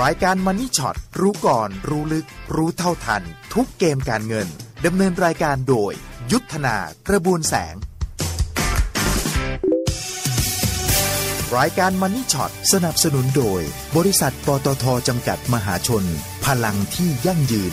รายการมันนี่ช็อตรู้ก่อน รู้ลึก รู้เท่าทัน ทุกเกมการเงินดำเนินรายการโดย ยุทธนากระบวนแสง รายการมันนี่ช็อตสนับสนุนโดย บริษัทปตทจำกัดมหาชน พลังที่ยั่งยืน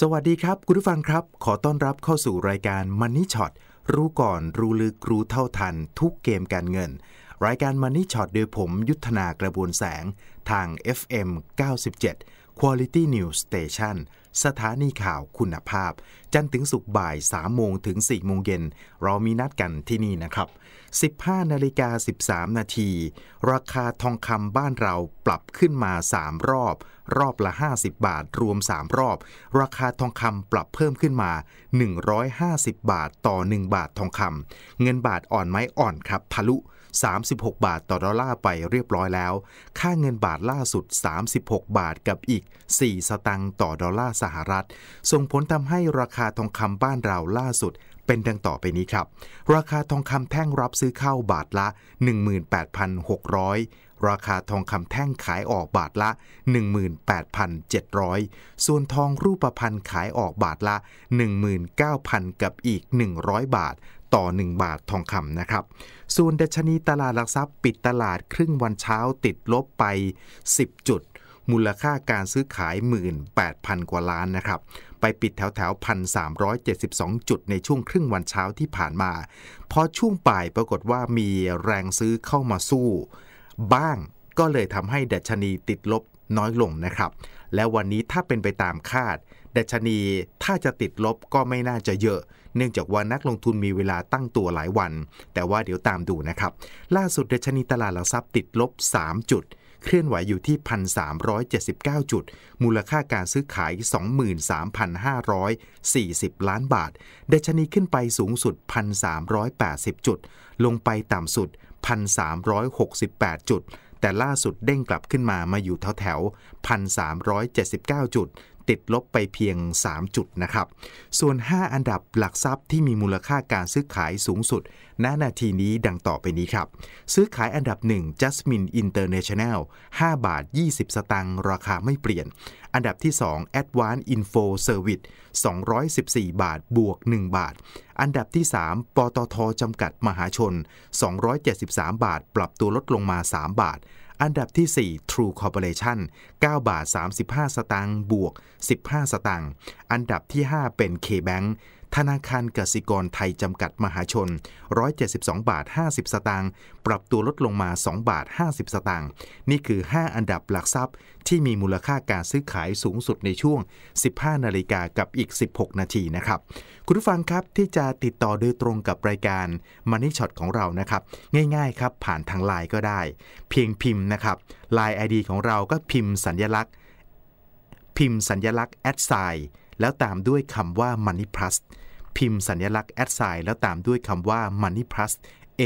สวัสดีครับคุณผู้ฟังครับ ขอต้อนรับเข้าสู่รายการ Money Shot รู้ก่อนรู้ลึกรู้เท่าทัน ทุกเกมการเงิน รายการ Money Shot โดยผมยุทธนากระบวนแสง ทาง FM 97 Quality News Station สถานีข่าวคุณภาพ จันทร์ถึงศุกร์บ่าย 3 โมงถึง 4 โมงเย็น เรามีนัดกันที่นี่นะครับ 15 นาฬิกา 13 นาที ราคาทองคำบ้านเราปรับขึ้นมา 3 รอบ รอบละ 50 บาท รวม 3 รอบ ราคาทองคำปรับเพิ่มขึ้นมา 150 บาทต่อ 1 บาททองคำเงินบาทอ่อนไหมอ่อนครับทะลุ 36 บาทต่อดอลลาร์ไปเรียบร้อยแล้ว ค่าเงินบาทล่าสุด 36 บาทกับอีก 4 สตังค์ต่อดอลลาร์สหรัฐ ส่งผลทำให้ราคาทองคำบ้านเราล่าสุดเป็นดังต่อไปนี้ครับ ราคาทองคำแท่งรับซื้อเข้าบาทละ 18,600ราคาทองคำแท่งขายออกบาทละ 18,700 ส่วนทองรูปพรรณขายออกบาทละ 19,000 กับอีก 100 บาทต่อ 1 บาททองคำนะครับ ส่วนดัชนีตลาดหลักทรัพย์ปิดตลาดครึ่งวันเช้าติดลบไป 10 จุด มูลค่าการซื้อขาย 18,000 กว่าล้านนะครับ ไปปิดแถวแถว1,372 จุดในช่วงครึ่งวันเช้าที่ผ่านมา พอช่วงบ่ายปรากฏว่ามีแรงซื้อเข้ามาสู้ บ้าง ก็เลยทำให้ดัชนีติดลบน้อยลงนะครับ และวันนี้ถ้าเป็นไปตามคาด ดัชนีถ้าจะติดลบก็ไม่น่าจะเยอะ เนื่องจากว่านักลงทุนมีเวลาตั้งตัวหลายวัน แต่ว่าเดี๋ยวตามดูนะครับ ล่าสุดดัชนีตลาดหลักทรัพย์ติดลบ 3 จุด เคลื่อนไหวอยู่ที่ 1,379 จุด มูลค่าการซื้อขาย 23,540 ล้านบาท ดัชนีขึ้นไปสูงสุด 1,380 จุด ลงไปต่ำสุด 1,368 จุด แต่ล่าสุดเด้งกลับขึ้นมามาอยู่แถวแถว1,379 จุด ติดลบไปเพียง 3 จุดนะครับ ส่วน 5 อันดับหลักทรัพย์ที่มีมูลค่าการซื้อขายสูงสุด ณ นาทีนี้ดังต่อไปนี้ครับ ซื้อขายอันดับ 1 Jasmine International 5 บาท 20 สตางค์ราคาไม่เปลี่ยน อันดับที่ 2 Advanced Info Service 214 บาทบวก 1 บาท อันดับที่ 3 ปตทจำกัดมหาชน 273 บาท ปรับตัวลดลงมา 3 บาท อันดับที่ 4 True Corporation 9 บาท 35 สตางค์บวก 15 สตางค์ อันดับที่ 5 เป็น K-Bank ธนาคารกสิกรไทยจำกัดมหาชน 172 บาท 50 สตางค์ ปรับตัวลดลงมา 2 บาท 50 สตางค์ นี่คือ 5 อันดับหลักทรัพย์ ที่มีมูลค่าการซื้อขายสูงสุดในช่วง 15 นาฬิกากับอีก 16 นาทีนะครับ คุณผู้ฟังครับที่จะติดต่อโดยตรงกับรายการ Money Shot ของเรานะครับ ง่ายๆครับผ่านทางไลน์ก็ได้ เพียงพิมพ์นะครับ Line ID ของเราก็พิมพ์สัญญลักษณ์ พิมพ์สัญญลักษณ์ แอดไซน์แล้วตามด้วยคำว่า Money Plus พิมพ์สัญลักษณ์แอดไซน์แล้วตามด้วยคำว่า Money Plus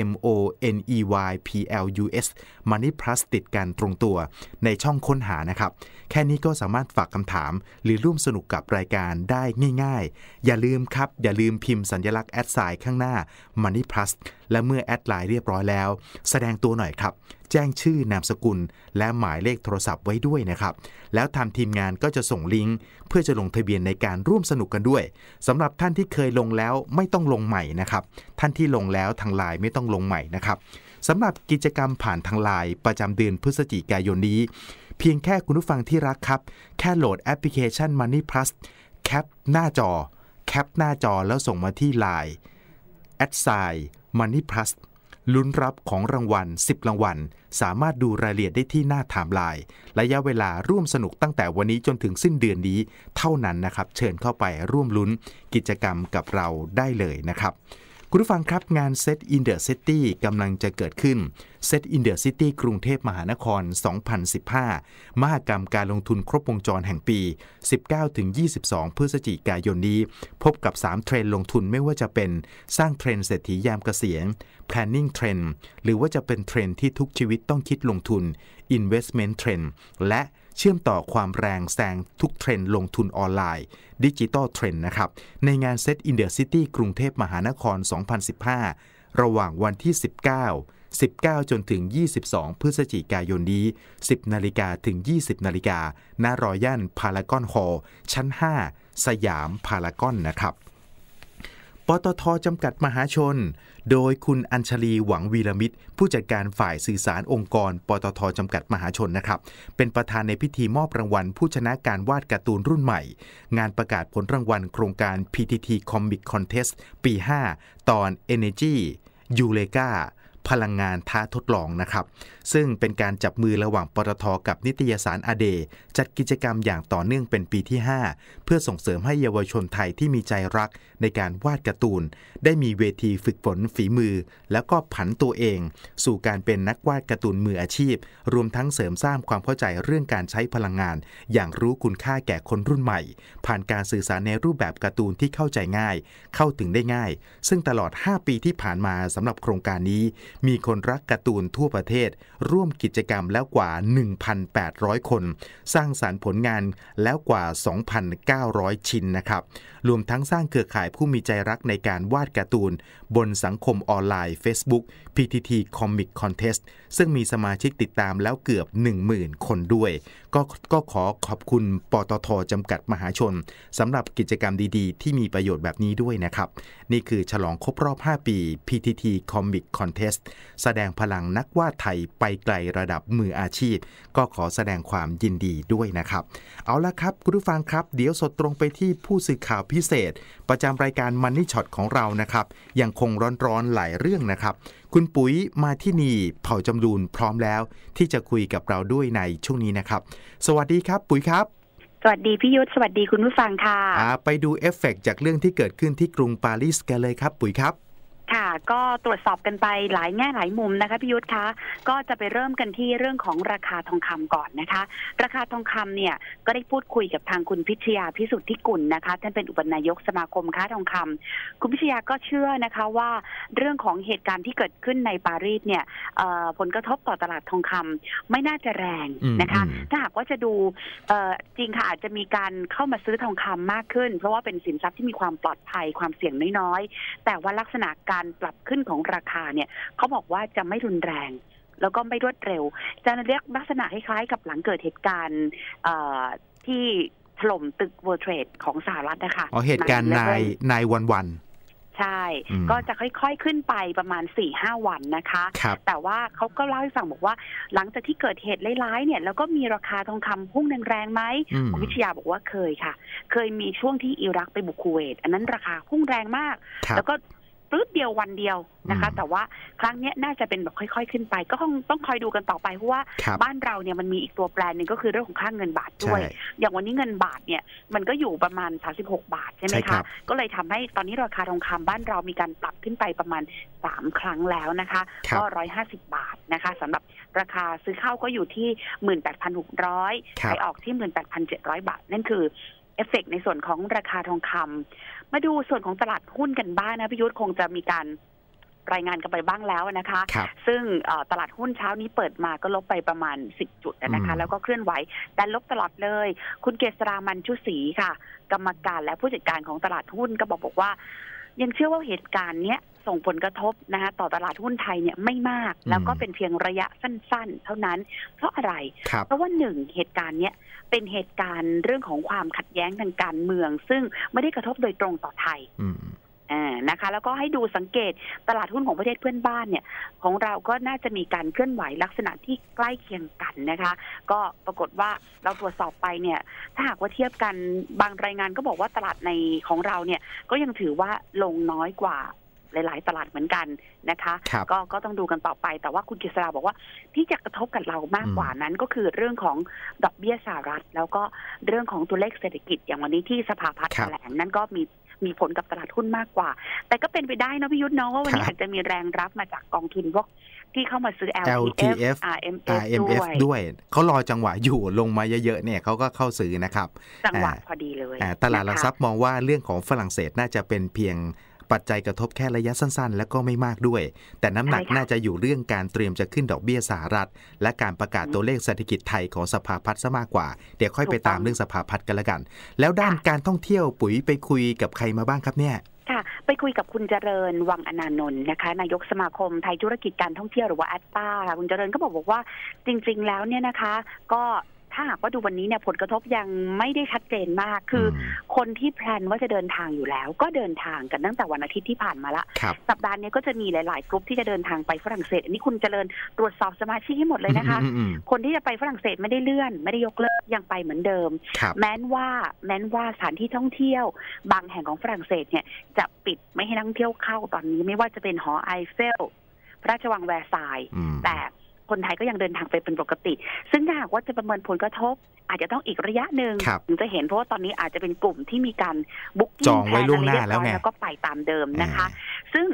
M O N E Y P L U S Money Plus ติดกันตรงตัว ในช่องค้นหานะครับ แค่นี้ก็สามารถฝากคำถาม หรือร่วมสนุกกับรายการได้ง่าย ๆ อย่าลืมครับ อย่าลืมพิมพ์สัญลักษณ์แอดไซน์ข้างหน้า Money Plus และเมื่อแอดไลน์เรียบร้อยแล้ว แสดงตัวหน่อยครับ แจ้งชื่อนามสกุล และหมายเลขโทรศัพท์ไว้ด้วยนะครับ แล้วทางทีมงานก็จะส่งลิงก์เพื่อจะลงทะเบียนในการร่วมสนุกกันด้วยสำหรับท่านที่เคยลงแล้วไม่ต้องลงใหม่นะครับ ท่านที่ลงแล้วทางไลน์ไม่ต้องลงใหม่นะครับสำหรับกิจกรรมผ่านทางไลน์ประจำเดือนพฤศจิกายนนี้ เพียงแค่คุณผู้ฟังที่รักครับ แค่โหลดแอปพลิเคชัน Money Plus แคปหน้าจอ แคปหน้าจอแล้วส่งมาที่ไลน์แอดไซน์ Money Plus ลุ้นรับของรางวัล 10 รางวัล สามารถดูรายละเอียดได้ที่หน้าไทม์ไลน์ระยะเวลาร่วมสนุกตั้งแต่วันนี้จนถึงสิ้นเดือนนี้ เท่านั้นนะครับ เชิญเข้าไปร่วมลุ้นกิจกรรมกับเราได้เลยนะครับ คุณผู้ฟังครับงาน Set in the City กำลังจะเกิดขึ้น Set in the City กรุงเทพมหานคร 2015 มหกรรมการลงทุนครบวงจรแห่งปี 19-22 พฤศจิกายนนี้ พบกับ 3 เทรนด์ลงทุนไม่ว่าจะเป็นสร้างเทรนด์เศรษฐียามเกษียณ planning trend หรือว่าจะเป็นเทรนด์ที่ทุกชีวิตต้องคิดลงทุน investment trend และ เชื่อมต่อความแรงแซงทุกเทรนด์ลงทุนออนไลน์ดิจิตอลเทรนด์นะครับ ในงาน Set in the City กรุงเทพมหานคร 2015 ระหว่างวันที่ 19 19 จนถึง 22 พฤศจิกายนนี้ 10 นาฬิกาถึง 20 นาฬิกาณรอยันพารากอนฮอลชั้น 5 สยามพารากอนนะครับ ปตทจำกัดมหาชน โดยคุณอัญชลีหวังวีรมิตร ผู้จัดการฝ่ายสื่อสารองค์กร ปตทจำกัดมหาชนนะครับ เป็นประธานในพิธีมอบรางวัล ผู้ชนะการวาดการ์ตูนรุ่นใหม่ งานประกาศผลรางวัลโครงการ PTT Comic Contest ปี 5 ตอน Energy y u l e ก a พลังงานท้าทดลองนะครับ ซึ่งเป็นการจับมือระหว่างปตทกับนิตยสารอเด จัดกิจกรรมอย่างต่อเนื่องเป็นปีที่ 5 เพื่อส่งเสริมให้เยาวชนไทยที่มีใจรักในการวาดการ์ตูน ได้มีเวทีฝึกฝนฝีมือ แล้วก็ผันตัวเอง สู่การเป็นนักวาดการ์ตูนมืออาชีพ รวมทั้งเสริมสร้างความเข้าใจเรื่องการใช้พลังงาน อย่างรู้คุณค่าแก่คนรุ่นใหม่ ผ่านการสื่อสารในรูปแบบการ์ตูนที่เข้าใจง่าย เข้าถึงได้ง่าย ซึ่งตลอด 5 ปีที่ผ่านมาสำหรับโครงการนี้มีคนรักการ์ตูนทั่วประเทศ ร่วมกิจกรรมแล้วกว่า 1,800 คน สร้างสารรค์ผลงานแล้วกว่า 2,900 ชิ้นนะครับ รวมทั้งสร้างเครือข่ายผู้มีใจรักในการวาดการ์ตูน บนสังคมออนไลน์ Facebook PTT Comic Contest ซึ่งมีสมาชิกติดตามแล้วเกือบ 10,000 คนด้วย ก็ก็ขอขอบคุณปตทจำกัดมหาชนสำหรับกิจกรรมดีๆ ที่มีประโยชน์แบบนี้ด้วยนะครับ นี่คือฉลองครบรอบ 5 ปี PTT Comic Contest แสดงพลังนักวาดไทยไปไกลระดับมืออาชีพ ก็ขอแสดงความยินดีด้วยนะครับ เอาละครับคุณผู้ฟังครับ เดี๋ยวสดตรงไปที่ผู้สื่อข่าวพิเศษ ประจำรายการมันนี่ช็อตของเรานะครับยังคงร้อนๆหลายเรื่องนะครับ คุณปุ๋ยมาที่นี่เผ่าจำรูนพร้อมแล้ว ที่จะคุยกับเราด้วยในช่วงนี้นะครับ สวัสดีครับปุ๋ยครับสวัสดีพี่ยุทธสวัสดีคุณผู้ฟังค่ะอ่าไปดูเอฟเฟกต์จากเรื่องที่เกิดขึ้นที่กรุงปารีสกันเลยครับ ปุ๋ยครับค่ะ ก็ตรวจสอบกันไปหลายแง่หลายมุมนะคะพี่ยุทธคะก็จะไปเริ่มกันที่เรื่องของราคาทองคำก่อนนะคะ ราคาทองคำเนี่ยก็ได้พูดคุยกับทางคุณพิชยาพิสุทธิกุลนะคะท่านเป็นอุปนายกสมาคมค้าทองคำคุณพิชยาก็เชื่อนะคะว่าเรื่องของเหตุการณ์ที่เกิดขึ้นในปารีสเนี่ยเอ่อผลกระทบต่อตลาดทองคำไม่น่าจะแรงนะคะอืมถ้าหากว่าจะดูเอ่อจริงค่ะอาจจะมีการเข้ามาซื้อทองคำมากขึ้น เพราะว่าเป็นสินทรัพย์ที่มีความปลอดภัยความเสี่ยงน้อยๆแต่ว่าลักษณะการปรับขึ้นของราคาเนี่ยเขาบอกว่าจะไม่รุนแรง แล้วก็ไม่รวดเร็ว จะเรียกลักษณะคล้ายๆ กับหลังเกิดเหตุการณ์เอ่อที่ถล่มตึก World Trade ของสหรัฐนะคะอ๋อเหตุการณ์นาย9/11นายวันวันใช่อืมก็จะค่อยๆขึ้นไปประมาณ4ี่ห้าวันนะคะครับแต่ว่าเขาก็เล่าให้ฟังบอกว่า หลังจากที่เกิดเหตุร้ายๆเนี่ยแล้วก็มีราคาทองคำพุ่งแรงๆไหมอืมคุณวิทยาบอกว่าเคยค่ะ เคยมีช่วงที่อิรักไปบุกคูเวต อันนั้นราคาพุ่งแรงมากครับแล้วก็ ปลื้ดเดียววันเดียวนะคะอืมแต่ว่าครั้งเนี้ยน่าจะเป็นแบบค่อย ๆ ขึ้นไป ก็ต้องต้องคอยดูกันต่อไปเพราะว่าครับบ้านเราเนี่ยมันมีอีกตัวแปรหนึ่งก็คือเรื่องของค่าเงินบาทด้ใช่วย อย่างวันนี้เงินบาทเนี่ยมันก็อยู่ประมาณ 36 บาทใช่ไหมใช่ครัคะบก็เลยทำให้ตอนนี้ราคาทองคำบ้านเรามีการปรับขึ้นไปประมาณ 3 ครั้งแล้วนะคะครับก็150 บาทนะคะสำหรับราคาซื้อเข้าก็อยู่ที่ 18,600ครัขาบยออกที่ 18,700 บาท นั่นคือ เอฟเฟกต์ในส่วนของราคาทองคำมาดูส่วนของตลาดหุ้นกันบ้างนะพี่ยุทธคงจะมีการรายงานกันไปบ้างแล้วนะคะครับซึ่งเอ่อตลาดหุ้นเช้านี้เปิดมาก็ลบไปประมาณ 10 จุดนะคะอืมแล้วก็เคลื่อนไหวแต่ลบตลอดเลย คุณเกษรามันชุศรีค่ะ กรรมการและผู้จัดการของตลาดหุ้นก็บอกบอกว่า ยังเชื่อว่าเหตุการณ์เนี้ยส่งผลกระทบนะคะต่อตลาดหุ้นไทยเนี่ยไม่มาก แล้วก็เป็นเพียงระยะสั้น ๆ เท่านั้น เพราะอะไรครับเพราะว่าหนึ่งเหตุการณ์เนี้ย เป็นเหตุการณ์เรื่องของความขัดแย้งทางการเมือง ซึ่งไม่ได้กระทบโดยตรงต่อไทยอืมอ่านะคะ แล้วก็ให้ดูสังเกตตลาดหุ้นของประเทศเพื่อนบ้านเนี่ย ของเราก็น่าจะมีการเคลื่อนไหวลักษณะที่ใกล้เคียงกันนะคะ ก็ปรากฏว่าเราตรวจสอบไปเนี่ย ถ้าหากว่าเทียบกันบางรายงานก็บอกว่าตลาดในของเราเนี่ย ก็ยังถือว่าลงน้อยกว่า หลาย ๆ ตลาดเหมือนกันนะคะครับก็ก็ต้องดูกันต่อไป แต่ว่าคุณกฤษราบอกว่าที่จะกระทบกับเรามากกว่านั้นก็คือเรื่องของดอกเบี้ยสหรัฐ แล้วก็เรื่องของตัวเลขเศรษฐกิจอย่างวันนี้ที่สภาพัฒน์ครัแถบลงนั่นก็มีมีผลกับตลาดหุ้นมากกว่า แต่ก็เป็นไปได้นะพี่ยุทธเนาะว่าวันนี้ครับอาจจะมีแรงรับมาจากกองทุนพวกที่เข้ามาซื้อ LTF LTF RMF IMF ด้วยด้วยเขารอจังหวะอยู่ลงมาเยอะๆเนี่ยเขาก็เข้าซื้อนะครับ จังหวะอ่าพอดีเลยอ่าตลาดหลักนะคะทรัพย์มองว่าเรื่องของฝรั่งเศสน่าจะเป็นเพียง ปัจจัยกระทบแค่ระยะสั้น ๆ และก็ไม่มากด้วย แต่น้ำหนักใช่ค่ะน่าจะอยู่เรื่องการเตรียมจะขึ้นดอกเบี้ยสหรัฐ และการประกาศอืมตัวเลขเศรษฐกิจไทยของสภาพัฒน์ซะมากกว่า เดี๋ยวค่อยไปถูกต้องตามเรื่องสภาพัฒน์กันละกัน แล้วด้านค่ะการท่องเที่ยวปุ๋ยไปคุยกับใครมาบ้างครับเนี่ยค่ะไปคุยกับคุณเจริญวังอนานนท์นะคะนายกสมาคมไทยธุรกิจการท่องเที่ยวหรือว่าแอตตาค่ะคุณเจริญก็บอกบอกว่าจริง ๆ แล้วเนี่ยนะคะ ก็ ถ้าหากว่าดูวันนี้เนี่ยผลกระทบยังไม่ได้ชัดเจนมาก คืออคนที่แพลนว่าจะเดินทางอยู่แล้ว ก็เดินทางกันตั้งแต่วันอาทิตย์ที่ผ่านมาละครับสัปดาห์นี้ก็จะมีหลาย ๆ กลุ่มที่จะเดินทางไปฝรั่งเศส อันนี้คุณเจริญตรวจสอบสมาชิกให้หมดเลยนะคะอืมอืมคนที่จะไปฝรั่งเศสไม่ได้เลื่อน ไม่ได้ยกเลิกยังไปเหมือนเดิมครับแม้นว่าแม้นว่าสถานที่ท่องเที่ยว บางแห่งของฝรั่งเศสเนี่ยจะปิดไม่ให้นักท่องเที่ยวเข้าตอนนี้ ไม่ว่าจะเป็นหอไอเฟลพระราชวังแวร์ซายน์อืมแต่ คนไทยก็ยังเดินทางไปเป็นปกติ ซึ่งถ้าหากว่าจะประเมินผลกระทบ อาจจะต้องอีกระยะหนึ่งครับถึงจะเห็นเพราะว่าตอนนี้อาจจะเป็นกลุ่มที่มีการบุ๊กจองไว้ล่วงหน้าแล้วไงแล้วก็ไปตามเดิมนะคะ ซึ่ง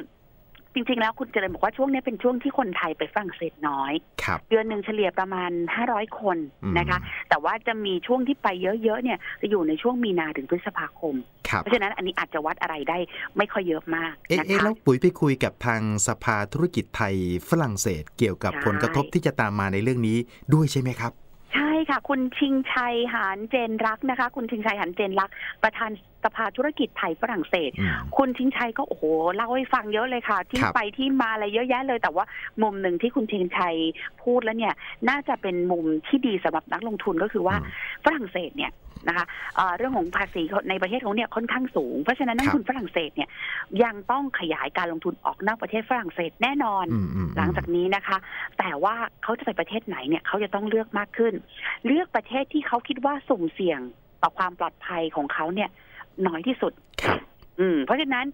จริง ๆ แล้วคุณเจริญบอกว่าช่วงนี้เป็นช่วงที่คนไทยไปฝรั่งเศสน้อย ครับ เดือนหนึ่งเฉลี่ยประมาณ 500 คนอืมนะคะ แต่ว่าจะมีช่วงที่ไปเยอะ ๆ เนี่ยจะอยู่ในช่วงมีนาถึงพฤษภาคมครับเพราะฉะนั้นอันนี้อาจจะวัดอะไรได้ไม่ค่อยเยอะมากเอ๊ะนะเอ๊ะคะแล้วปุ๋ยไปคุยกับทางสภาธุรกิจไทยฝรั่งเศสเกี่ยวกับใช่ผลกระทบที่จะตามมาในเรื่องนี้ด้วยใช่ไหมครับใช่ ค่ะ คุณชิงชัยหานเจนรักนะคะ คุณชิงชัยหานเจนรัก ประธานสภาธุรกิจไทยฝรั่งเศสอืมคุณชิงชัยก็โอ้โหเล่าให้ฟังเยอะเลยค่ะ ที่ครับไปที่มาอะไรเยอะแยะเลย แต่ว่ามุมหนึ่งที่คุณชิงชัยพูดแล้วเนี่ย น่าจะเป็นมุมที่ดีสำหรับนักลงทุนก็คือว่าอืมฝรั่งเศสเนี่ย นะคะเอ่อเรื่องของภาษีในประเทศเขาเนี่ยค่อนข้างสูง เพราะฉะนั้นนักครับทุนฝรั่งเศสเนี่ยยังต้องขยายการลงทุนออกนอกประเทศฝรั่งเศสแน่นอนอืมอืมหลังจากนี้นะคะ แต่ว่าเขาจะไปประเทศไหนเนี่ยเขาจะต้องเลือกมากขึ้น เลือกประเทศที่เขาคิดว่าสุ่มเสี่ยงต่อความปลอดภัยของเขาเนี่ยน้อยที่สุดครับอืมเพราะฉะนั้น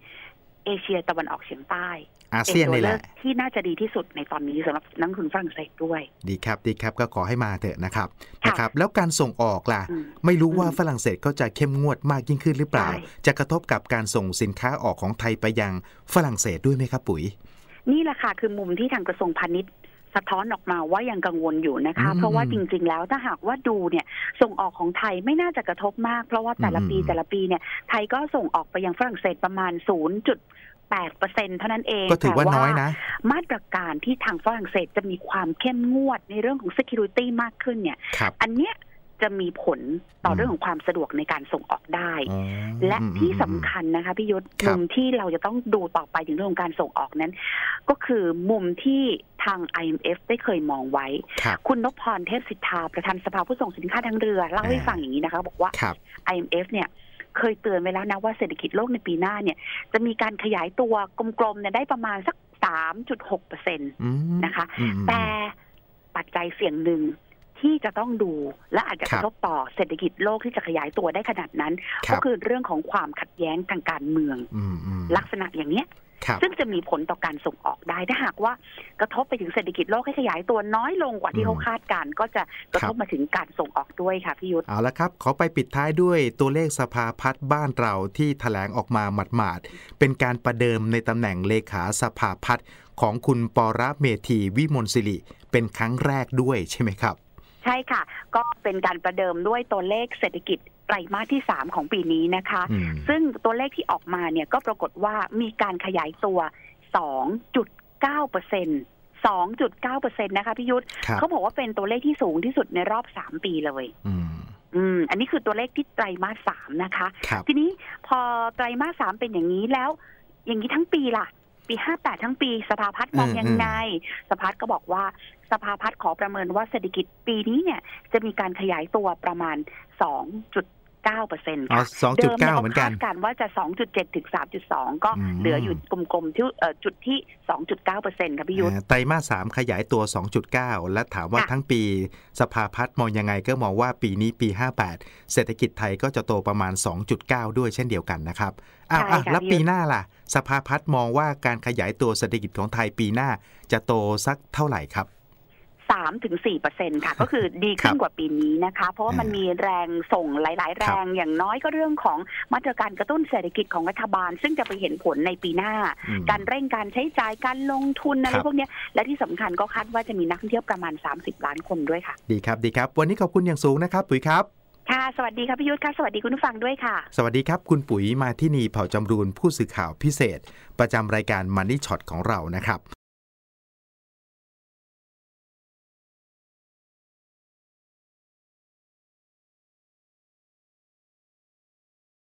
เอเชียตะวันออกเฉียงใต้ อาเซียนนี่แหละป็ตัวเลือกที่น่าจะดีที่สุดในตอนนี้สำหรับนักลงทุนฝรั่งเศสด้วย ดีครับดีครับก็ขอให้มาเถอะนะครับค่ะนะครับ แล้วการส่งออกล่ะอืมไม่รู้ว่าอืมฝรั่งเศสก็จะเข้มงวดมากยิ่งขึ้นหรือเปล่าใช่จะกระทบกับการส่งสินค้าออกของไทยไปยังฝรั่งเศสด้วยไหมครับปุ๋ยนี่แหละค่ะคือมุมที่ทางกระทรวงพาณิชย์ สะท้อนออกมาว่ายังกังวลอยู่นะคะอืมเพราะว่าจริง ๆ แล้วถ้าหากว่าดูเนี่ยส่งออกของไทยไม่น่าจะกระทบมาก เพราะว่าแต่ละปีอืมแต่ละปีเนี่ยไทยก็ส่งออกไปยังฝรั่งเศสประมาณ 0.8เปอร์เซ็นเท่านั้นเองก็ถือว่าแต่น้อยนะ มาตรการที่ทางฝรั่งเศสจะมีความเข้มงวดในเรื่องของ security มากขึ้นเนี่ยครับอันเนี้ย จะมีผลต่ออมเรื่องของความสะดวกในการส่งออกได้อ๋อและอืมที่อืมสำคัญนะคะพี่ยุทธครับมุมที่เราจะต้องดูต่อไปถึงเรื่องของการส่งออกนั้น ก็คือมุมที่ทาง IMF ได้เคยมองไว้ครับคุณนพพรเทพสิทธา ประธานสภาผู้ส่งสินค้าทางเรือเล่าให้อ่าฟังอย่างนี้นะคะ บอกว่าครับ IMF เนี่ยเคยเตือนไว้แล้วนะว่าเศรษฐกิจโลกในปีหน้าเนี่ย จะมีการขยายตัวกลมๆเนี่ยได้ประมาณสัก 3.6เปอร์เซ็นตอืมนะคะอืมอืมแต่ปัจจัยเสี่ยงหนึ่ง ที่จะต้องดูและอาจจะคกรับระทบต่อเศรษฐกิจโลกที่จะขยายตัวได้ขนาดนั้นครัก็บคือเรื่องของความขัดแย้งทางการเมืองอืมอืมลักษณะอย่างเนี้ยครับซึ่งจะมีผลต่อการส่งออกได้ถ้าหากว่ากระทบไปถึงเศรษฐกิจโลกให้ขยายตัวน้อยลงกว่าที่เขาคาดการณ์ก็จะกระทบมาถึงการส่งออกด้วยค่ะพี่ยุทธเอาละครับ ขอไปปิดท้ายด้วยตัวเลขสภาพัฒน์บ้านเราที่ถแถลงออกมาหมาดๆเป็นการประเดิมในตำแหน่งเลขาสภาพัฒน์ของคุณปอระเมธีวิมลศิริเป็นครั้งแรกด้วยใช่ไหมครับ ใช่ค่ะ ก็เป็นการประเดิมด้วยตัวเลขเศรษฐกิจไตรมาสที่ 3 ของปีนี้นะคะอืมซึ่งตัวเลขที่ออกมาเนี่ยก็ปรากฏว่ามีการขยายตัว 2.9เปอร์เซ็นต์2.9เปอร์เซ็นต์นะคะพี่ยุทธครับเขาบอกว่าเป็นตัวเลขที่สูงที่สุดในรอบ 3 ปีเลยอืมอืมอันนี้คือตัวเลขที่ไตรมาสสามนะคะครับทีนี้พอไตรมาสสามเป็นอย่างนี้แล้ว อย่างนี้ทั้งปีล่ะ ปีห้าแปดทั้งปีสภาพัฒน์มองอืมยังไง สภาพัฒน์ก็บอกว่าสภาพัฒน์ขอประเมินว่าเศรษฐกิจปีนี้เนี่ยจะมีการขยายตัวประมาณ 2.9เปอร์เซ็นต์อ๋อค่ะสองจุดเก้าเหมือนกันคาดการณ์ว่าจะ 2.7 ถึง 3.2 ก็อืมเหลืออยู่กลมๆที่เอ่อจุดที่ 2.9เปอร์เซ็นต์ค่ะพี่ยุทธอ่าไตรมาสสามขยายตัว 2.9 และถามว่าค่ะทั้งปีสภาพัฒน์มองยังไงก็มองว่าปีนี้ปี 58 เศรษฐกิจไทยก็จะโตประมาณ 2.9 ด้วยเช่นเดียวกันนะครับอ้าวใช่อะค่ะแล้วพี่ปียุทธหน้าล่ะ สภาพัฒน์มองว่าการขยายตัวเศรษฐกิจของไทยปีหน้าจะโตสักเท่าไหร่ครับ 3ถึง4เปอร์เซ็นค่ะ ก็คือดีขึ้ครันบกว่าปีนี้นะคะ เพราะว่ามันอ่ามีมีแรงส่งหลาย ๆ แรครับงอย่างน้อยก็เรื่องของมาตรการกระตุ้นเศรษฐกิจของรัฐบาล ซึ่งจะไปเห็นผลในปีหน้าอืมการเร่งการใช้จ่ายการลงทุนอะไรครับพวกเนี้ยและที่สำคัญก็คาดว่าจะมีนักท่องเที่ยวประมาณ 30 ล้านคนด้วยค่ะ ดีครับดีครับ วันนี้ขอบคุณอย่างสูงนะครับปุ๋ยครับค่ะสวัสดีค่ะพี่ยุทธค่ะสวัสดีคุณผู้ฟังด้วยค่ะ สวัสดีครับ คุณปุ๋ยมาที่นีเผ่าจำรูนผู้สื่อข่าวพิเศษ ประจำรายการ Money Shot ของเรานะครับ